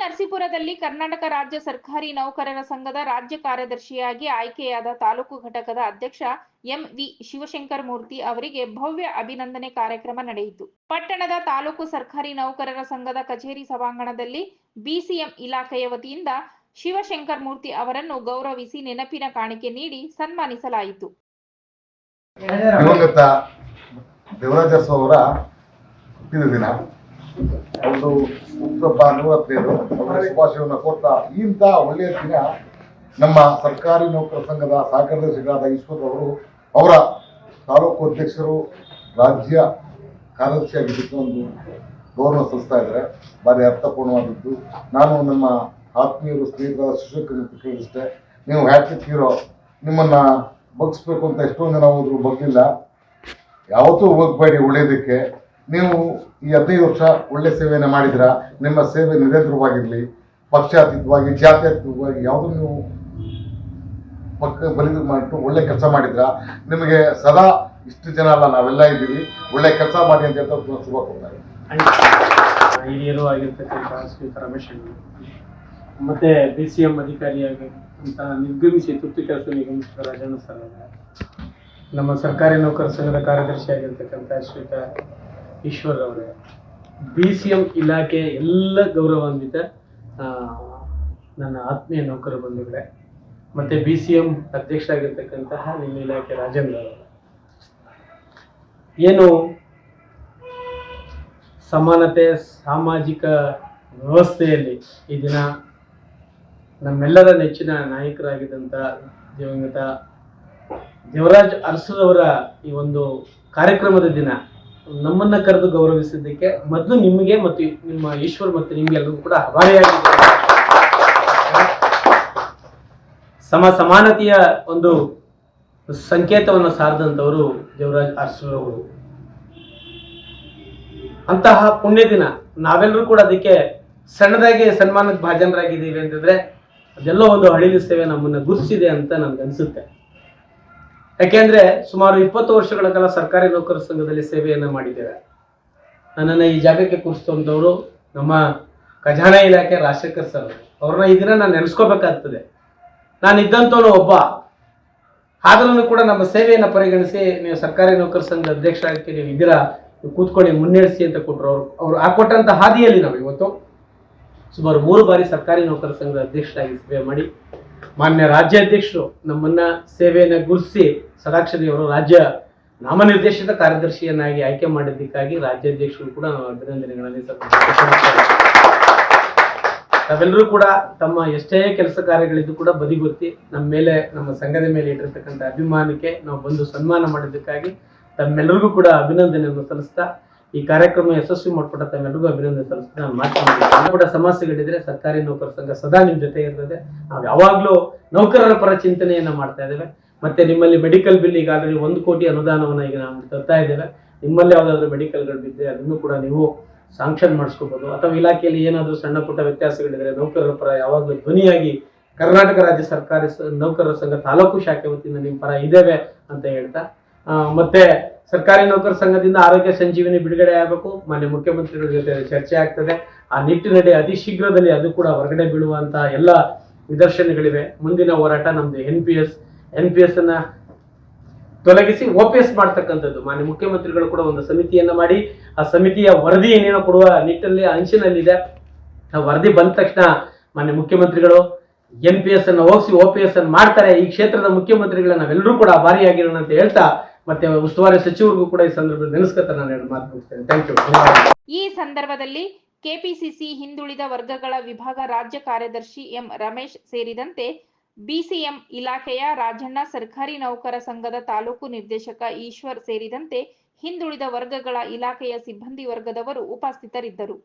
ನರಸೀಪುರದಲ್ಲಿ ಕರ್ನಾಟಕ ರಾಜ್ಯ ಸರ್ಕಾರಿ ನೌಕರರ ಸಂಘದ ರಾಜ್ಯ ಕಾರ್ಯದರ್ಶಿಯಾಗಿ ಆಯ್ಕೆಯಾದ ತಾಲೂಕು ಘಟಕದ ಅಧ್ಯಕ್ಷ ಎಂ ವಿ ಶಿವಶಂಕರ ಮೂರ್ತಿ ಅವರಿಗೆ ಭವ್ಯ ಅಭಿನಂದನೆ ಕಾರ್ಯಕ್ರಮ ನಡೆಯಿತು. ಪಟ್ಟಣದ ತಾಲೂಕು ಸರ್ಕಾರಿ ನೌಕರರ ಸಂಘದ ಕಚೇರಿ ಸಭಾಂಗಣದಲ್ಲಿ ಬಿಸಿಎಂ ಇಲಾಖೆಯ ವತಿಯಿಂದ ಶಿವಶಂಕರ್ ಮೂರ್ತಿ ಅವರನ್ನು ಗೌರವಿಸಿ ನೆನಪಿನ ಕಾಣಿಕೆ ನೀಡಿ ಸನ್ಮಾನಿಸಲಾಯಿತು. ದಿನ. ಒಂದು ಹುಟ್ಟುಹಬ್ಬ ನೂರತ್ತೈದು ಅವರ ಶುಭಾಶಯವನ್ನು ಕೊಡ್ತಾ ಇಂಥ ಒಳ್ಳೆಯ ದಿನ ನಮ್ಮ ಸರ್ಕಾರಿ ನೌಕರ ಸಂಘದ ಸಹಕಾರದರ್ಶಿಗಳಾದ ಈಶ್ವರ್ ಅವರು, ಅವರ ತಾಲೂಕು ಅಧ್ಯಕ್ಷರು, ರಾಜ್ಯ ಕಾರ್ಯದರ್ಶಿಯಾಗಿದ್ದಕ್ಕೆ ಒಂದು ಗೌರವ ಸಲ್ಲಿಸ್ತಾ ಇದ್ದಾರೆ. ಭಾರಿ ಅರ್ಥಪೂರ್ಣವಾದದ್ದು ನಾನು ನಮ್ಮ ಆತ್ಮೀಯರು, ಸ್ನೇಹಿತರ ಶಿಕ್ಷಕರಿಗೆ ಕೇಳಿಸ್ತೆ ನೀವು ಹ್ಯಾಟ್ರಿಕ್ ಹೀರೋ, ನಿಮ್ಮನ್ನು ಬಗ್ಸ್ಬೇಕು ಅಂತ ಎಷ್ಟೊಂದು ಜನ ಹೋದ್ರು, ಬಗ್ಲಿಲ್ಲ. ಯಾವತ್ತೂ ಹೋಗ್ಬೇಡಿ ಒಳ್ಳೆಯದಕ್ಕೆ. ನೀವು ಈ ಹದಿನೈದು ವರ್ಷ ಒಳ್ಳೆ ಸೇವೆಯನ್ನು ಮಾಡಿದ್ರ? ನಿಮ್ಮ ಸೇವೆ ನಿರಂತರವಾಗಿರಲಿ, ಪಕ್ಷಾತೀತವಾಗಿ, ಜಾತ್ಯತೀತವಾಗಿ ಯಾವುದನ್ನು ನೀವು ಪಕ್ಕ ಬಲಿದು ಮಾಡಿಟ್ಟು ಒಳ್ಳೆ ಕೆಲಸ ಮಾಡಿದ್ರ? ನಿಮಗೆ ಸದಾ ಇಷ್ಟು ಜನ ಅಲ್ಲ, ನಾವೆಲ್ಲ ಇದ್ದೀವಿ. ಒಳ್ಳೆ ಕೆಲಸ ಮಾಡಿ ಅಂತ ಹೇಳ್ತಾ ಶುಭ ಕೊಡ್ತಾರೆ ಹಿರಿಯರು ಆಗಿರ್ತಕ್ಕಂಥ ಸ್ಪೀಕರ್ ರಮೇಶ್ ಮತ್ತೆ ಬಿ ಸಿ ಎಂ ಅಧಿಕಾರಿಯಾಗಿ ಅಂತ ನಿರ್ಗಮಿಸಿ ತುರ್ತು ಕೆಲಸ ನಿಗಮಿಸಿದ ರಾಜಣ್ಣ ಸರ್ ನಮ್ಮ ಸರ್ಕಾರಿ ನೌಕರ ಸಂಘದ ಕಾರ್ಯದರ್ಶಿ ಆಗಿರ್ತಕ್ಕಂಥ ಶ್ರೀಯುತ ಈಶ್ವರ್ ಅವರೇ ಬಿ ಸಿ ಎಂ ಇಲಾಖೆ ಎಲ್ಲ ಗೌರವಾನ್ವಿತ ನನ್ನ ಆತ್ಮೀಯ ನೌಕರ ಬಂಧುಗಳೇ. ಮತ್ತೆ ಬಿ ಸಿ ಎಂ ಅಧ್ಯಕ್ಷರಾಗಿರ್ತಕ್ಕಂತಹ ನಿಮ್ಮ ಇಲಾಖೆ ರಾಜೇಂದ್ರ ಅವರು. ಏನು ಸಮಾನತೆ, ಸಾಮಾಜಿಕ ವ್ಯವಸ್ಥೆಯಲ್ಲಿ ಈ ದಿನ ನಮ್ಮೆಲ್ಲರ ನೆಚ್ಚಿನ ನಾಯಕರಾಗಿದ್ದಂಥ ದಿವಂಗತ ದೇವರಾಜ್ ಅರಸರವರ ಈ ಒಂದು ಕಾರ್ಯಕ್ರಮದ ದಿನ ನಮ್ಮನ್ನ ಕರೆದು ಗೌರವಿಸಿದ್ದಕ್ಕೆ ಮೊದಲು ನಿಮಗೆ ಮತ್ತು ನಿಮ್ಮ ಈಶ್ವರ್ ಮತ್ತು ನಿಮಗೆಲ್ಲರಿಗೂ ಕೂಡ ಆಭಾರಿಯಾಗಿದ್ದೇನೆ. ಸಮ ಸಮಾನತೆಯ ಒಂದು ಸಂಕೇತವನ್ನು ಸಾರಿದಂಥವರು ದೇವರಾಜ್ ಅರ್ಸರವರು ಅಂತಹ ಪುಣ್ಯ ದಿನ ನಾವೆಲ್ಲರೂ ಕೂಡ ಅದಕ್ಕೆ ಸಣ್ಣದಾಗಿ ಸನ್ಮಾನಕ್ಕೆ ಭಾಜನರಾಗಿದ್ದೀವಿ ಅಂತಂದ್ರೆ ಅದೆಲ್ಲೋ ಒಂದು ಹಳಿಲು ಸೇವೆ ನಮ್ಮನ್ನ ಗುರುತಿಸಿದೆ ಅಂತ ನನ್ಗೆ ಅನ್ಸುತ್ತೆ ಯಾಕೆಂದ್ರೆ ಸುಮಾರು ಇಪ್ಪತ್ತು ವರ್ಷಗಳ ಕಾಲ ಸರ್ಕಾರಿ ನೌಕರ ಸಂಘದಲ್ಲಿ ಸೇವೆಯನ್ನ ಮಾಡಿದ್ದೇವೆ. ನನ್ನನ್ನು ಈ ಜಾಗಕ್ಕೆ ಕೂರಿಸಿದಂಥವ್ರು ನಮ್ಮ ಖಜಾನೆ ಇಲಾಖೆ ರಾಜಶೇಖರ್ ಸರ್ ಅವ್ರನ್ನ ಈ ನಾನು ನೆನೆಸ್ಕೋಬೇಕಾಗ್ತದೆ. ನಾನು ಇದ್ದಂಥವನು ಒಬ್ಬ. ಆದ್ರೂ ಕೂಡ ನಮ್ಮ ಸೇವೆಯನ್ನು ಪರಿಗಣಿಸಿ ನೀವು ಸರ್ಕಾರಿ ನೌಕರ ಸಂಘದ ಅಧ್ಯಕ್ಷರಾಗಿ ನೀವು ಇದ್ದೀರಾ, ನೀವು ಕೂತ್ಕೊಂಡು ಮುನ್ನಡೆಸಿ ಅಂತ ಕೊಟ್ಟರು ಅವರು. ಅವ್ರು ಕೊಟ್ಟಂತ ಹಾದಿಯಲ್ಲಿ ನಾವು ಇವತ್ತು ಸುಮಾರು ಮೂರು ಬಾರಿ ಸರ್ಕಾರಿ ನೌಕರ ಸಂಘದ ಅಧ್ಯಕ್ಷರಾಗಿ ಸೇವೆ ಮಾಡಿ ಮಾನ್ಯ ರಾಜ್ಯಾಧ್ಯಕ್ಷರು ನಮ್ಮನ್ನ ಸೇವೆಯನ್ನು ಗುರುಸಿ ಸದಾಕ್ಷರಿ ಅವರು ರಾಜ್ಯ ನಾಮನಿರ್ದೇಶಿತ ಕಾರ್ಯದರ್ಶಿಯನ್ನಾಗಿ ಆಯ್ಕೆ ಮಾಡಿದ್ದಕ್ಕಾಗಿ ರಾಜ್ಯಾಧ್ಯಕ್ಷರು ಕೂಡ ನಾವು ಅಭಿನಂದನೆಗಳಲ್ಲಿ ತಾವೆಲ್ಲರೂ ಕೂಡ ತಮ್ಮ ಎಷ್ಟೇ ಕೆಲಸ ಕಾರ್ಯಗಳಿದ್ದು ಕೂಡ ಬದಿಗೊತ್ತಿ ನಮ್ಮ ಮೇಲೆ, ನಮ್ಮ ಸಂಘದ ಮೇಲೆ ಇಟ್ಟಿರ್ತಕ್ಕಂಥ ಅಭಿಮಾನಕ್ಕೆ ನಾವು ಬಂದು ಸನ್ಮಾನ ಮಾಡಿದ್ದಕ್ಕಾಗಿ ತಮ್ಮೆಲ್ಲರಿಗೂ ಕೂಡ ಅಭಿನಂದನೆಯನ್ನು ಸಲ್ಲಿಸ್ತಾ ಈ ಕಾರ್ಯಕ್ರಮ ಯಶಸ್ವಿ ಮಾಡ್ಕೊಟ್ಟ ತಮ್ಮೆಲ್ಲರಿಗೂ ಅಭಿನಂದನೆ ಸಲ್ಲಿಸ್ತೀನಿ. ನಾನು ಮಾತನಾಡ್ತೀನಿ ಕೂಡ ಸಮಸ್ಯೆಗಳಿದ್ರೆ ಸರ್ಕಾರಿ ನೌಕರ ಸಂಘ ಸದಾ ನಿಮ್ಮ ಜೊತೆ ಇರ್ತದೆ. ನಾವು ಯಾವಾಗಲೂ ನೌಕರರ ಪರ ಚಿಂತನೆಯನ್ನ ಮಾಡ್ತಾ ಇದ್ದೇವೆ. ಮತ್ತೆ ನಿಮ್ಮಲ್ಲಿ ಮೆಡಿಕಲ್ ಬಿಲ್ ಈಗ ಒಂದು ಕೋಟಿ ಅನುದಾನವನ್ನು ಈಗ ನಾವು ತರ್ತಾ ಇದ್ದೇವೆ. ನಿಮ್ಮಲ್ಲಿ ಯಾವುದಾದ್ರೂ ಮೆಡಿಕಲ್ಗಳು ಬಿದ್ದರೆ ಅದನ್ನು ಕೂಡ ನೀವು ಸಾಂಕ್ಷನ್ ಮಾಡಿಸ್ಕೋಬಹುದು ಅಥವಾ ಇಲಾಖೆಯಲ್ಲಿ ಏನಾದರೂ ಸಣ್ಣ ಪುಟ್ಟ ವ್ಯತ್ಯಾಸಗಳಿದ್ರೆ ನೌಕರರ ಪರ ಯಾವಾಗಲೂ ಧ್ವನಿಯಾಗಿ ಕರ್ನಾಟಕ ರಾಜ್ಯ ಸರ್ಕಾರಿ ನೌಕರರ ಸಂಘ ತಾಲೂಕು ಶಾಖೆ ವತಿಯಿಂದ ನಿಮ್ಮ ಪರ ಇದ್ದೇವೆ ಅಂತ ಹೇಳ್ತಾ ಮತ್ತೆ ಸರ್ಕಾರಿ ನೌಕರ ಸಂಘದಿಂದ ಆರೋಗ್ಯ ಸಂಜೀವಿನಿ ಬಿಡುಗಡೆ ಆಗಬೇಕು. ಮಾನ್ಯ ಮುಖ್ಯಮಂತ್ರಿಗಳ ಜೊತೆ ಚರ್ಚೆ ಆಗ್ತದೆ. ಆ ನಿಟ್ಟಿನಲ್ಲಿ ಅತಿ ಶೀಘ್ರದಲ್ಲಿ ಅದು ಕೂಡ ಹೊರಗಡೆ ಬೀಳುವಂತಹ ಎಲ್ಲ ನಿದರ್ಶನಗಳಿವೆ. ಮುಂದಿನ ಹೋರಾಟ ನಮ್ದು N P S N P S ಅನ್ನ ತೊಲಗಿಸಿ ಒ ಪಿ ಎಸ್ ಮಾಡ್ತಕ್ಕಂಥದ್ದು. ಮಾನ್ಯ ಮುಖ್ಯಮಂತ್ರಿಗಳು ಕೂಡ ಒಂದು ಸಮಿತಿಯನ್ನ ಮಾಡಿ, ಆ ಸಮಿತಿಯ ವರದಿ ಏನೇನೋ ಕೊಡುವ ನಿಟ್ಟಿನಲ್ಲಿ ಅಂಚಿನಲ್ಲಿದೆ. ಆ ವರದಿ ಬಂದ ತಕ್ಷಣ ಮಾನ್ಯ ಮುಖ್ಯಮಂತ್ರಿಗಳು ಎನ್ ಪಿ ಎಸ್ ಅನ್ನು ಹೋಗಿಸಿ ಒ ಪಿ ಎಸ್ ಅನ್ನು ಮಾಡ್ತಾರೆ. ಈ ಕ್ಷೇತ್ರದ ಮುಖ್ಯಮಂತ್ರಿಗಳ ನಾವೆಲ್ಲರೂ ಕೂಡ ಭಾರಿಯಾಗಿರೋಣ ಅಂತ ಹೇಳ್ತಾ, ಮತ್ತೆ ಉಸ್ತುವಾರಿ ಸಚಿವರಿಗೂ ಕೂಡ ಈ ಸಂದರ್ಭದಲ್ಲಿ ನೆನೆಸ್ಕೊತ ನಾನು ಎರಡು ಮಾತು ಮುಗಿಸ್ತೇನೆ. ಥ್ಯಾಂಕ್ ಯು ಈ ಸಂದರ್ಭದಲ್ಲಿ ಕೆಪಿಸಿಸಿ ಹಿಂದುಳಿದ ವರ್ಗಗಳ ವಿಭಾಗ ರಾಜ್ಯ ಕಾರ್ಯದರ್ಶಿ ಎಂ ರಮೇಶ್ ಸೇರಿದಂತೆ ಬಿಸಿಎಂ ಇಲಾಖೆಯ ರಾಜಣ್ಣ ಸರ್ಕಾರಿ ನೌಕರ ಸಂಘದ ತಾಲೂಕು ನಿರ್ದೇಶಕ ಈಶ್ವರ್ ಸೇರಿದಂತೆ ಹಿಂದುಳಿದ ವರ್ಗಗಳ ಇಲಾಖೆಯ ಸಿಬ್ಬಂದಿ ವರ್ಗದವರು ಉಪಸ್ಥಿತರಿದ್ದರು.